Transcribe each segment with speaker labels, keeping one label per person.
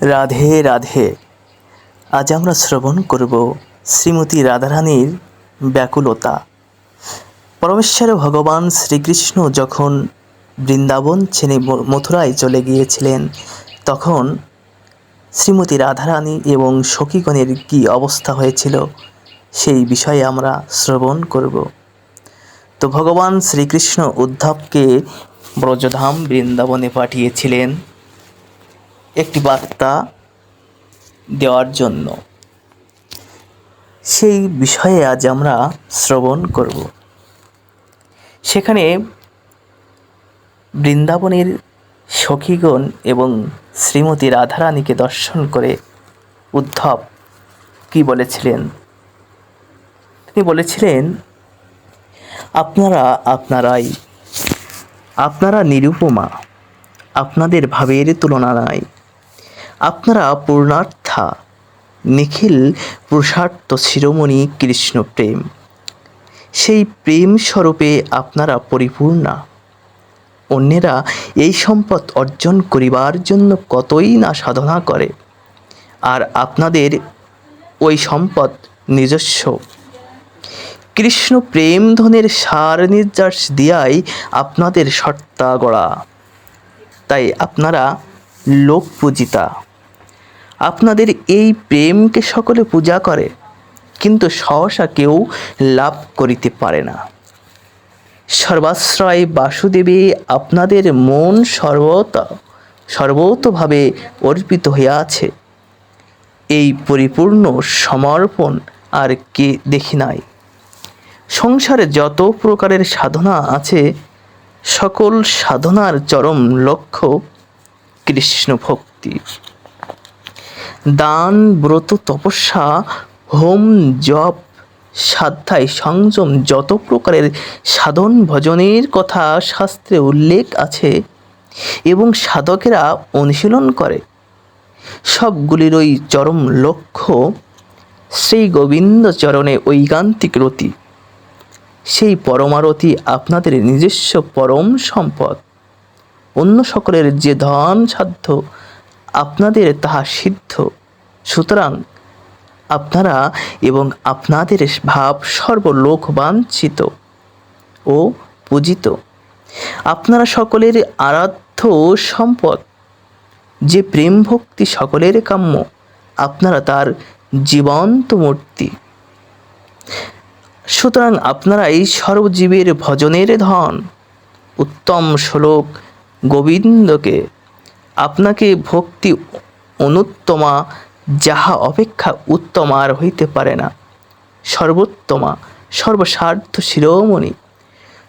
Speaker 1: রাধে রাধে। আজ আমরা শ্রবণ করব শ্রীমতী রাধারানীর ব্যাকুলতা। পরমেশ্বর ভগবান শ্রীকৃষ্ণ যখন বৃন্দাবন ম- মথুরায় চলে গিয়েছিলেন, তখন শ্রীমতী রাধারানী এবং সখীগণের কী অবস্থা হয়েছিল, সেই বিষয়ে আমরা শ্রবণ করব। তো ভগবান শ্রীকৃষ্ণ উদ্ধবকে ব্রজধাম বৃন্দাবনে পাঠিয়েছিলেন। একটি বার্তা দেওয়ার জন্য। সেই বিষয়ে আজ আমরা শ্রবণ করব। সেখানে বৃন্দাবনের সখীগণ এবং শ্রীমতী রাধারানীকে দর্শন করে উদ্ধব কি বলেছিলেন? তিনি বলেছিলেন, আপনারা আপনারাই, আপনারা নিরুপমা, আপনাদের ভাবের তুলনা নাই। আপনারা পূর্ণার্থা, নিখিল পুরুষার্থ শিরোমণি কৃষ্ণ প্রেম। সেই প্রেম স্বরূপে আপনারা পরিপূর্ণা। অন্যেরা এই সম্পদ অর্জন করিবার জন্য কতই না সাধনা করে। আর আপনাদের ওই সম্পদ নিজস্ব। কৃষ্ণ প্রেম ধনের সার নির্যাস দিয়াই আপনাদের সত্তা গড়া। তাই আপনারা লোক পূজিতা। আপনাদের এই প্রেমকে সকলে পূজা করে, কিন্তু সহসা কেউ লাভ করিতে পারে না। সর্বাশ্রয় বাসুদেবে আপনাদের মন সর্বত, সর্বতভাবে অর্পিত হইয়া আছে। এই পরিপূর্ণ সমর্পণ আর কে দেখি নাই। সংসারে যত প্রকারের সাধনা আছে, সকল সাধনার চরম লক্ষ্য কৃষ্ণ ভক্তি দান, ব্রত, তপস্যা, হোম, জপ, সাধ্যায় সংযম যত প্রকারের সাধন ভজনের কথা শাস্ত্রে উল্লেখ আছে এবং সাধকেরা অনুশীলন করে। সবগুলিরই চরম লক্ষ্য শ্রী গোবিন্দ চরণে ঐকান্তিক রতি। সেই পরমারতি আপনাদের নিজস্ব পরম সম্পদ। অন্য সকলের যে ধন, সাধ্য আপনাদের তাহা সিদ্ধ। সুতরাং আপনারা এবং আপনাদের ভাব সর্বলোক বাঞ্ছিত ও পূজিত। আপনারা সকলের আরাধ্য সম্পদ, যে প্রেম ভক্তি সকলের কাম্য, আপনারা তার জীবন্ত মূর্তি। সুতরাং আপনারা এই সর্বজীবের ভজনের ধন। উত্তম শ্লোক গোবিন্দকে আপনাকে ভক্তি অনুত্তমা, যাহা অপেক্ষা উত্তম আর হইতে পারে না। সর্বোত্তমা সর্বস্বার্থ শিরোমণি,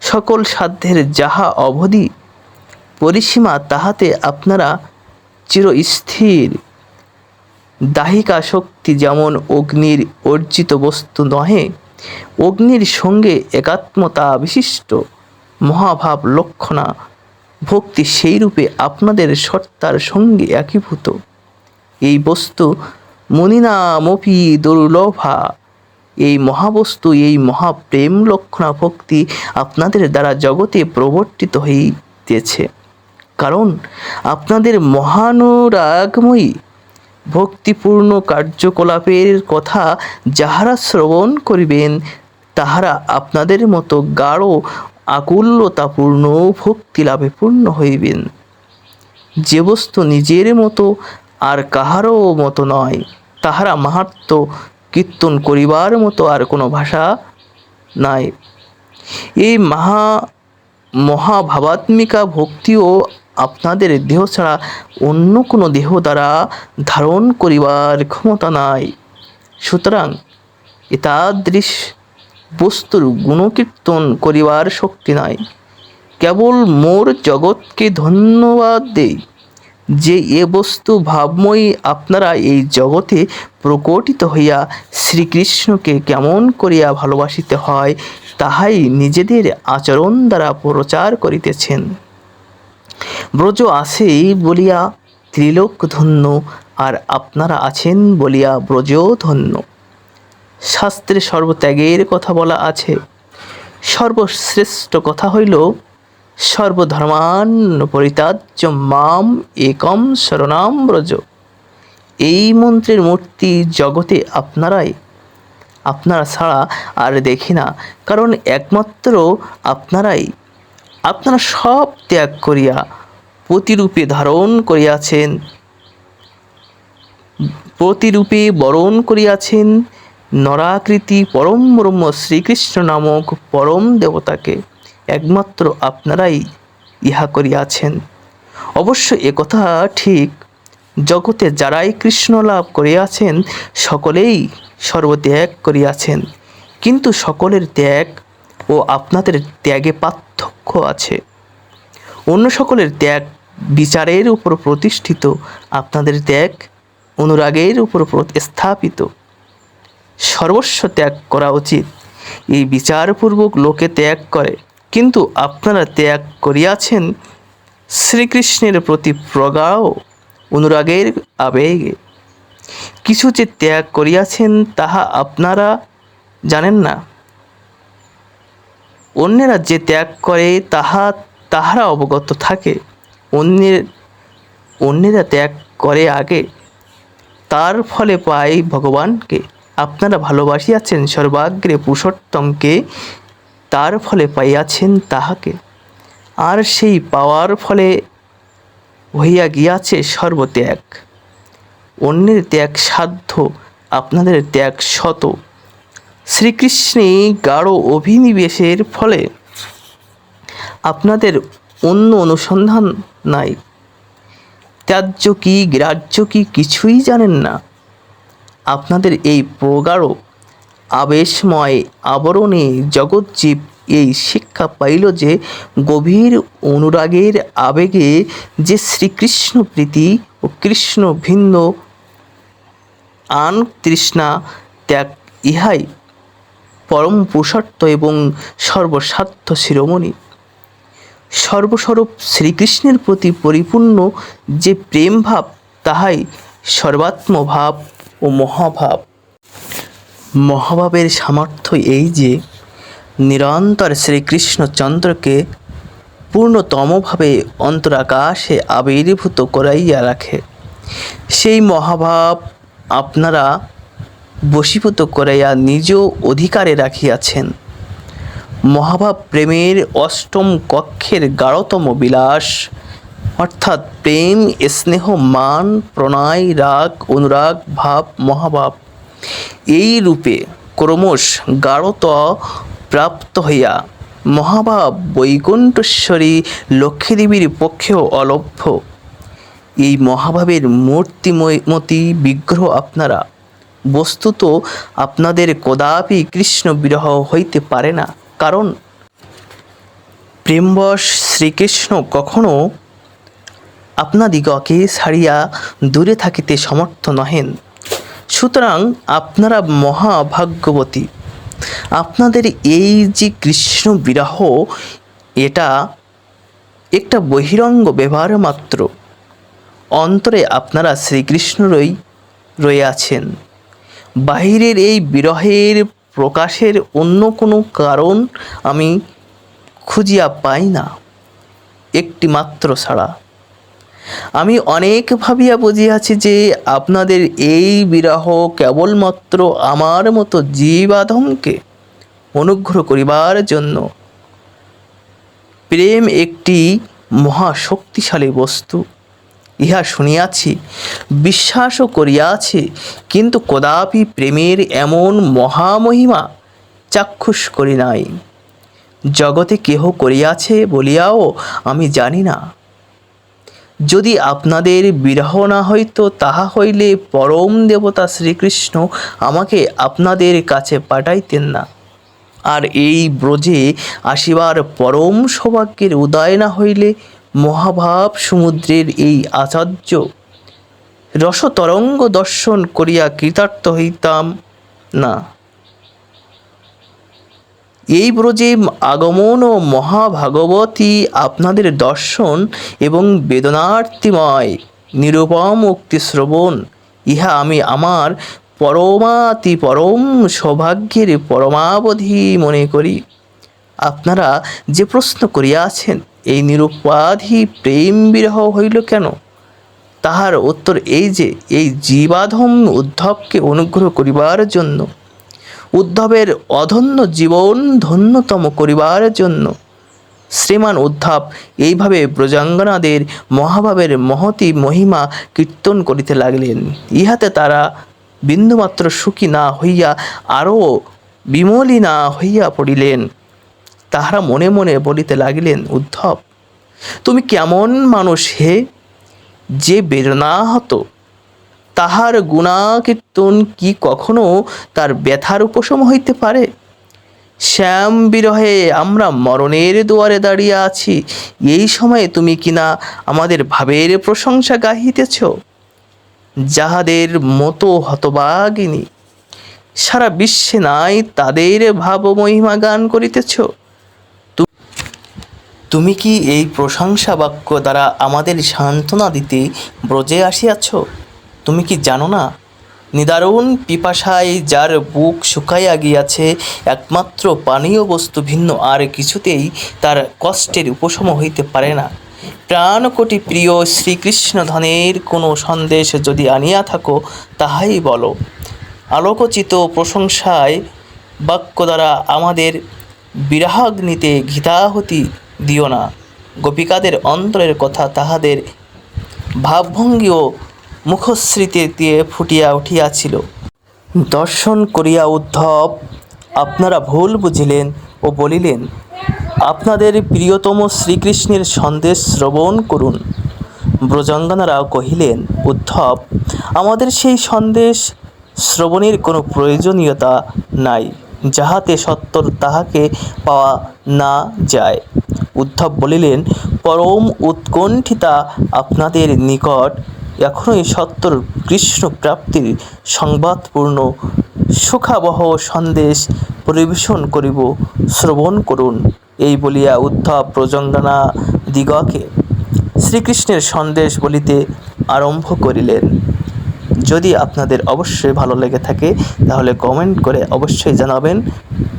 Speaker 1: সকল সাধ্যের যাহা অবধি, পরিসীমা তাহাতে আপনারা চিরস্থির দাহিকা শক্তি যেমন অগ্নির অর্জিত বস্তু নহে, অগ্নির সঙ্গে একাত্মতা বিশিষ্ট। মহাভাব লক্ষণা ভক্তি সেই রূপে আপনাদের সত্তার সঙ্গে একীভূত। এই বস্তু মুনিনামপি দুর্লভা। এই মহাবস্তু, এই মহাপ্রেম লক্ষণা ভক্তি আপনাদের দ্বারা জগতে প্রবর্তিত হইতেছে। কারণ আপনাদের মহানুরাগময়ী, ভক্তিপূর্ণ কার্যকলাপের কথা যাহারা শ্রবণ করিবেন, তাহারা আপনাদের মতো গাঢ় আকুল্যতাপূর্ণ ভক্তি লাভে পূর্ণ হইবেন। যে বস্তু নিজের মতো আর কাহারও মতো নয়, তাহারা মাহাত্ম কীর্তন করিবার মতো আর কোনো ভাষা নাই। এই মহা, মহাভাবাত্মিকা ভক্তিও আপনাদের দেহ ছাড়া অন্য কোনো দেহ দ্বারা ধারণ করিবার ক্ষমতা নাই। সুতরাং এতাদৃশ বস্তুর গুণকীর্তন করিবার শক্তি নাই। কেবল মোর জগৎকে ধন্যবাদ দেই যে এ বস্তু ভাবময়ী আপনারা এই জগতে প্রকটিত হইয়া শ্রীকৃষ্ণকে কেমন করিয়া ভালোবাসিতে হয়, তাহাই নিজেদের আচরণ দ্বারা প্রচার করিতেছেন। ব্রজ আসেই বলিয়া ত্রিলোক ধন্য আর আপনারা আছেন বলিয়া ব্রজ ধন্য শাস্ত্রে সর্বত্যাগের কথা বলা আছে। সর্বশ্রেষ্ঠ কথা হইল সর্বধর্মান পরিত্যাজ্য মাম একম শরণাম ব্রজ। এই মন্ত্রের মূর্তি জগতে আপনারাই। আপনারা ছাড়া আর দেখি না, কারণ একমাত্র আপনারাই। আপনারা সব ত্যাগ করিয়া, প্রতিরূপে ধারণ করিয়াছেন। প্রতিরূপে বরণ করিয়াছেন নরাকৃতি পরম ব্রহ্ম শ্রীকৃষ্ণ নামক পরম দেবতাকে একমাত্র আপনারাই ইহা করিয়াছেন। অবশ্য একথা ঠিক, জগতে যারাই কৃষ্ণ লাভ করিয়াছেন, সকলেই সর্বত্যাগ করিয়াছেন। কিন্তু সকলের ত্যাগ ও আপনাদের ত্যাগে পার্থক্য আছে। অন্য সকলের ত্যাগ বিচারের উপর প্রতিষ্ঠিত, আপনাদের ত্যাগ অনুরাগের উপর প্র- স্থাপিত সর্বস্ব ত্যাগ করা উচিত। এই বিচারপূর্বক লোকে ত্যাগ করে, কিন্তু আপনারা ত্যাগ করিয়াছেন শ্রীকৃষ্ণের প্রতি প্রগাঢ় অনুরাগের আবেগে। কিছু যে ত্যাগ করিয়াছেন, তাহা আপনারা জানেন না। অন্যেরা যে ত্যাগ করে, তাহা তাহারা অবগত থাকে। অন্যের, অন্যেরা ত্যাগ করে আগে, তার ফলে পাই ভগবানকে। আপনারা ভালোবাসিয়াছেন সর্বাগ্রে পুরুষোত্তমকে, তার ফলে পাইয়াছেন তাহাকে। আর সেই পাওয়ার ফলে হইয়া গিয়াছে সর্বত্যাগ। অন্যের ত্যাগ সাধ্য, আপনাদের ত্যাগ শত শ্রীকৃষ্ণে গাঢ় অভিনিবেশের ফলে আপনাদের অন্য অনুসন্ধান নাই। ত্যায্য কি, গ্রাহ্য কি কিছুই জানেন না। আপনাদের এই প্রগাঢ়, আবেশময় আবরণে জগৎজীব এই শিক্ষা পাইল যে গভীর অনুরাগের আবেগে যে শ্রীকৃষ্ণ প্রীতি ও কৃষ্ণ ভিন্ন আন তৃষ্ণা ত্যাগ, ইহাই পরম পুরুষার্থ এবং সর্বস্বার্থ শিরোমণি। সর্বস্বরূপ শ্রীকৃষ্ণের প্রতি পরিপূর্ণ যে প্রেম ভাব তাহাই সর্বাত্মভাব ও মহাভাব। মহাভাবের সামর্থ্য এই যে, নিরন্তর শ্রীকৃষ্ণচন্দ্রকে পূর্ণতমভাবে অন্তরাকাশে আবির্ভূত করাইয়া রাখে। সেই মহাভাব আপনারা বশীভূত করাইয়া নিজ অধিকারে রাখিয়াছেন। মহাভাব প্রেমের অষ্টম কক্ষের গাঢ়তম বিলাস অর্থাৎ প্রেম, স্নেহ, মান, প্রণয়, রাগ, অনুরাগ, ভাব, মহাভাব। এই রূপে ক্রমশ গাঢ়ত প্রাপ্ত হইয়া মহাভাব বৈকুণ্ঠেশ্বরী লক্ষ্মীদেবীর পক্ষেও অলভ্য। এই মহাভাবের মূর্তিমতি বিগ্রহ আপনারা। বস্তুত আপনাদের কদাপি কৃষ্ণ বিরহ হইতে পারে না। কারণ প্রেমবশ শ্রীকৃষ্ণ কখনো আপনাদিগকে ছাড়িয়া দূরে থাকিতে সমর্থ নহেন। সুতরাং আপনারা মহাভাগ্যবতী। আপনাদের এই যে কৃষ্ণ বিরহ এটা একটা বহিরঙ্গ ব্যবহার মাত্র। অন্তরে আপনারা শ্রীকৃষ্ণরই আছেন। বাহিরের এই বিরহের প্রকাশের অন্য কোনো কারণ আমি খুঁজিয়া পাই না। একটি মাত্র ছাড়া। আমি অনেক ভাবিয়া বুঝিয়াছি যে আপনাদের এই বিরাহ কেবলমাত্র আমার মতো জীবাধমকে অনুগ্রহ করিবার জন্য। প্রেম একটি মহা শক্তিশালী বস্তু। ইহা শুনিয়াছি, বিশ্বাসও করিয়াছি, কিন্তু কদাপি প্রেমের এমন মহামহিমা চাক্ষুষ করি নাই। জগতে কেহ করিয়াছে বলিয়াও আমি জানি না। যদি আপনাদের বিরহ না হইতো তাহা হইলে পরম দেবতা শ্রীকৃষ্ণ আমাকে আপনাদের কাছে পাঠাইতেন না। আর এই ব্রজে আসিবার পরম সৌভাগ্যের উদয় না হইলে মহাভাব সমুদ্রের এই আচার্য রসতরঙ্গ দর্শন করিয়া কৃতার্থ হইতাম না। এই ব্রজে আগমন ও মহাভাগবতী আপনাদের দর্শন এবং বেদনার্তিময়, নিরুপম উক্তি শ্রবণ ইহা আমি আমার পরমাতি পরম সৌভাগ্যের পরমাবধি মনে করি। আপনারা যে প্রশ্ন করিয়াছেন, এই নিরুপাধি প্রেম বিরহ হইল কেন? তাহার উত্তর এই যে, এই জীবাধম উদ্ধবকে অনুগ্রহ করিবার জন্য। উদ্ধবের অধন্য জীবন ধন্যতম করিবার জন্য। শ্রীমান উদ্ধব এইভাবে ব্রজাঙ্গনাদের মহাভাবের মহতি মহিমা কীর্তন করিতে লাগলেন। ইহাতে তারা বিন্দুমাত্র সুখী না হইয়া আরও বিমলী না হইয়া পড়িলেন। তাহারা মনে মনে বলিতে লাগিলেন, উদ্ধব, তুমি কেমন মানুষ হে? যে বেদনা হতো তাহার গুণাকীর্তন কি কখনো তার ব্যথার উপশম হইতে পারে? শ্যাম বিরহে আমরা মরণের দুয়ারে দাঁড়িয়ে আছি, এই সময়ে তুমি কিনা আমাদের ভাবের প্রশংসা গাহিতেছ? যাহাদের মতো হতবাগিনী, সারা বিশ্বে নাই তাদের ভাব মহিমা গান করিতেছ? তুমি কি এই প্রশংসা বাক্য দ্বারা আমাদের সান্ত্বনা দিতে ব্রজে আসিয়াছ? তুমি কি জানো না? নিদারুণ পিপাসায় যার বুক শুকাইয়া গিয়াছে, একমাত্র পানীয় বস্তু ভিন্ন আর কিছুতেই তার কষ্টের উপশম হইতে পারে না। প্রাণকোটি প্রিয় শ্রীকৃষ্ণ ধনের কোনো সন্দেশ যদি আনিয়া থাকো, তাহাই বলো। আলোকচিত প্রশংসায় বাক্য দ্বারা আমাদের বিরাহাগ্নিতে ঘৃতাহতি দিও না। গোপিকাদের অন্তরের কথা তাহাদের ভাবভঙ্গি ও মুখশ্রীতে দিয়ে ফুটিয়া উঠিয়াছিল। দর্শন করিয়া উদ্ধব, আপনারা ভুল বুঝিলেন ও বলিলেন, আপনাদের প্রিয়তম শ্রীকৃষ্ণের সন্দেশ শ্রবণ করুন। ব্রজাঙ্গনারা কহিলেন, উদ্ধব, আমাদের সেই সন্দেশ শ্রবণের কোনো প্রয়োজনীয়তা নাই, যাহাতে সত্তর তাহাকে পাওয়া না যায়। উদ্ধব বলিলেন, পরম উৎকণ্ঠিতা আপনাদের নিকট এখনই সত্তর কৃষ্ণ প্রাপ্তির সংবাদপূর্ণ সুখাবহ সন্দেশ পরিবেশন করিব, শ্রবণ করুন, এই বলিয়া উদ্ধব প্রজঙ্গনা দিগকে। শ্রীকৃষ্ণের সন্দেশ বলিতে আরম্ভ করিলেন। যদি আপনাদের অবশ্যই ভালো লেগে থাকে, তাহলে কমেন্ট করে অবশ্যই জানাবেন।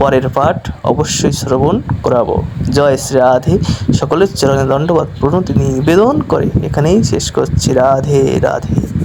Speaker 1: পরের পাঠ অবশ্যই শ্রবণ করাবো। জয় শ্রী রাধে। সকলের চরণে দণ্ডবাদ, প্রণতি, নিবেদন করে এখানেই শেষ করছি। রাধে রাধে।